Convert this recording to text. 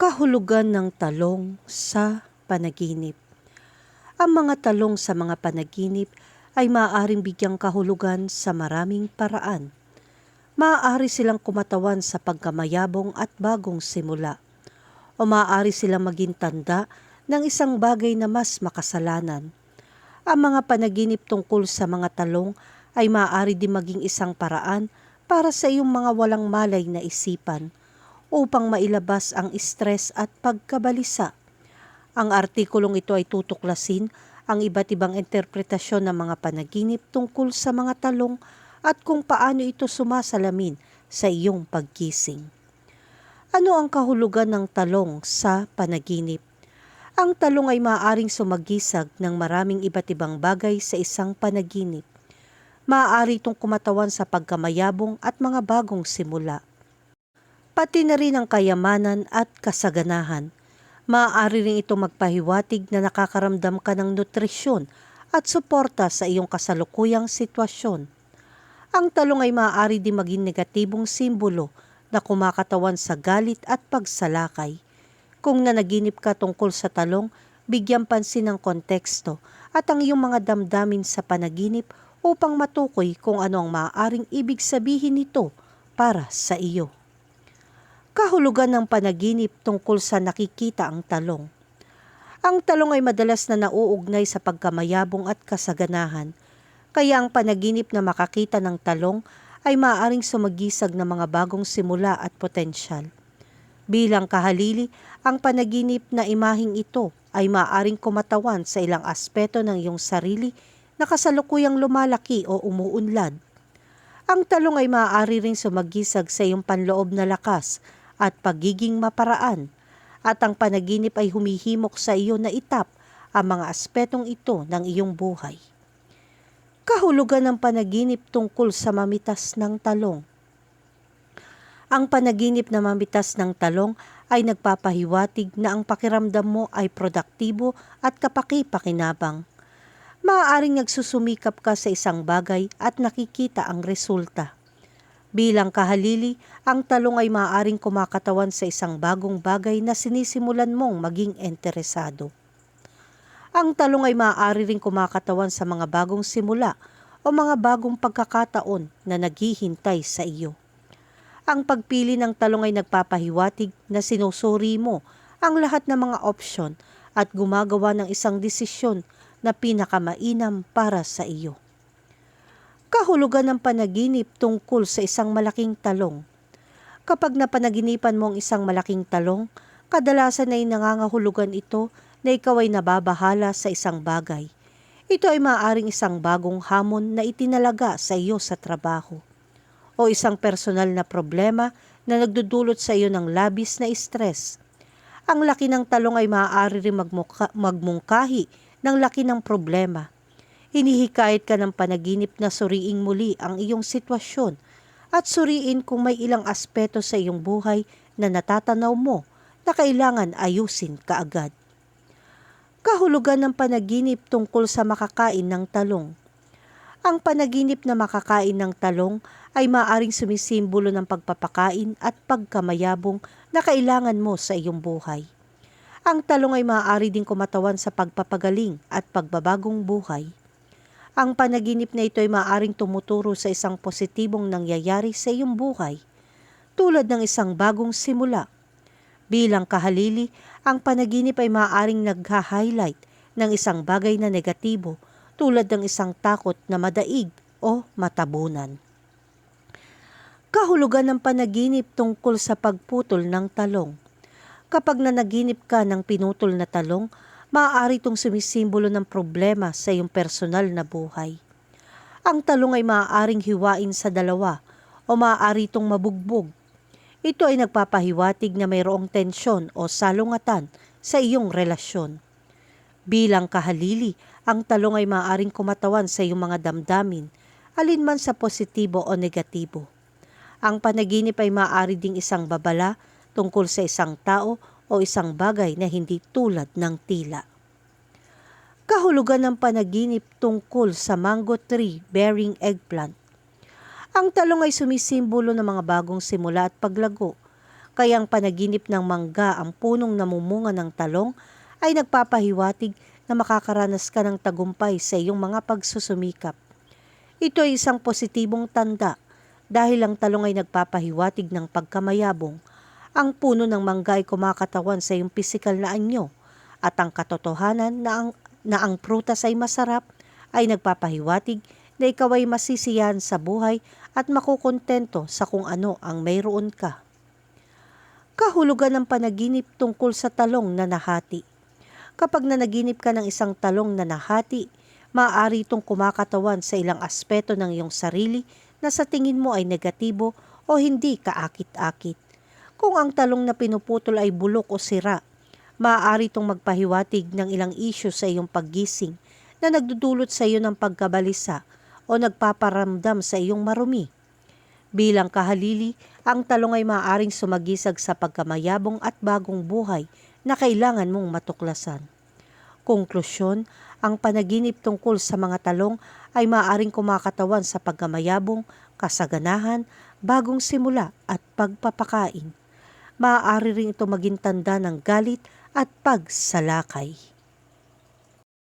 Kahulugan ng talong sa panaginip. Ang mga talong sa mga panaginip ay maaaring bigyang kahulugan sa maraming paraan. Maaari silang kumatawan sa pagkamayabong at bagong simula. O maaari silang maging tanda ng isang bagay na mas makasalanan. Ang mga panaginip tungkol sa mga talong ay maaari din maging isang paraan para sa iyong mga walang malay na isipan upang mailabas ang stress at pagkabalisa. Ang artikulong ito ay tutuklasin ang iba't ibang interpretasyon ng mga panaginip tungkol sa mga talong at kung paano ito sumasalamin sa iyong pagkising. Ano ang kahulugan ng talong sa panaginip? Ang talong ay maaaring sumagisag ng maraming iba't ibang bagay sa isang panaginip. Maaari itong kumatawan sa pagkamayabong at mga bagong simula pati na rin ang kayamanan at kasaganahan. Maaari rin ito magpahiwatig na nakakaramdam ka ng nutrisyon at suporta sa iyong kasalukuyang sitwasyon. Ang talong ay maaari din maging negatibong simbolo na kumakatawan sa galit at pagsalakay. Kung nanaginip ka tungkol sa talong, bigyan pansin ng konteksto at ang iyong mga damdamin sa panaginip upang matukoy kung ano ang maaaring ibig sabihin nito para sa iyo kahulugan ng panaginip tungkol sa nakikita ang talong. Ang talong ay madalas na nauugnay sa pagkamayabong at kasaganahan, kaya ang panaginip na makakita ng talong ay maaaring sumagisag ng mga bagong simula at potensyal. Bilang kahalili, ang panaginip na imahing ito ay maaaring kumatawan sa ilang aspeto ng iyong sarili na kasalukuyang lumalaki o umuunlad. Ang talong ay maaari ring sumagisag sa iyong panloob na lakas at pagiging maparaan at ang panaginip ay humihimok sa iyo na itap ang mga aspetong ito ng iyong buhay. Kahulugan ng panaginip tungkol sa mamitas ng talong. Ang panaginip na mamitas ng talong ay nagpapahiwatig na ang pakiramdam mo ay produktibo at kapaki-pakinabang. Maaaring nagsusumikap ka sa isang bagay at nakikita ang resulta. Bilang kahalili, ang talong ay maaaring kumakatawan sa isang bagong bagay na sinisimulan mong maging interesado. Ang talong ay maaari ring kumakatawan sa mga bagong simula o mga bagong pagkakataon na naghihintay sa iyo. Ang pagpili ng talong ay nagpapahiwatig na sinusuri mo ang lahat ng mga opsyon at gumagawa ng isang desisyon na pinakamainam para sa iyo kahulugan ng panaginip tungkol sa isang malaking talong. Kapag napanaginipan mo ang isang malaking talong, kadalasan ay nangangahulugan ito na ikaw ay nababahala sa isang bagay. Ito ay maaaring isang bagong hamon na itinalaga sa iyo sa trabaho o isang personal na problema na nagdudulot sa iyo ng labis na stress. Ang laki ng talong ay maaari rin magmungkahi ng laki ng problema Hinihikayat ka ng panaginip na suriing muli ang iyong sitwasyon at suriin kung may ilang aspeto sa iyong buhay na natatanaw mo na kailangan ayusin kaagad. Kahulugan ng panaginip tungkol sa makakain ng talong. Ang panaginip na makakain ng talong ay maaring sumisimbolo ng pagpapakain at pagkamayabong na kailangan mo sa iyong buhay. Ang talong ay maaari din kumatawan sa pagpapagaling at pagbabagong buhay. Ang panaginip na ito ay maaring tumuturo sa isang positibong nangyayari sa iyong buhay, tulad ng isang bagong simula. Bilang kahalili, ang panaginip ay maaaring nagha-highlight ng isang bagay na negatibo tulad ng isang takot na madaig o matabunan. Kahulugan ng panaginip tungkol sa pagputol ng talong. Kapag nanaginip ka ng pinutol na talong, maaari itong sumisimbolo ng problema sa iyong personal na buhay. Ang talong ay maaaring hiwain sa dalawa o maaari itong mabugbog. Ito ay nagpapahiwatig na mayroong tensyon o salungatan sa iyong relasyon. Bilang kahalili, ang talong ay maaaring kumatawan sa iyong mga damdamin, alinman sa positibo o negatibo. Ang panaginip ay maaari ding isang babala tungkol sa isang tao o isang bagay na hindi tulad ng tila. Kahulugan ng panaginip tungkol sa mango tree bearing eggplant. Ang talong ay sumisimbolo ng mga bagong simula at paglago. Kaya ang panaginip ng mangga ang punong namumunga ng talong ay nagpapahiwatig na makakaranas ka ng tagumpay sa iyong mga pagsusumikap. Ito ay isang positibong tanda dahil ang talong ay nagpapahiwatig ng pagkamayabong. Ang puno ng mangga ay kumakatawan sa iyong pisikal na anyo at ang katotohanan na ang, na ang prutas ay masarap ay nagpapahiwatig na ikaw ay masisiyahan sa buhay at makukontento sa kung ano ang mayroon ka. Kahulugan ng panaginip tungkol sa talong na nahati. Kapag nanaginip ka ng isang talong na nahati, maaari itong kumakatawan sa ilang aspeto ng iyong sarili na sa tingin mo ay negatibo o hindi kaakit-akit. Kung ang talong na pinuputol ay bulok o sira, maaari itong magpahiwatig ng ilang isyu sa iyong paggising na nagdudulot sa iyo ng pagkabalisa o nagpaparamdam sa iyong marumi. Bilang kahalili, ang talong ay maaaring sumagisag sa pagkamayabong at bagong buhay na kailangan mong matuklasan. Konklusyon, ang panaginip tungkol sa mga talong ay maaaring kumakatawan sa pagkamayabong, kasaganahan, bagong simula at pagpapakain. Maaari rin ito maging tanda ng galit at pagsalakay.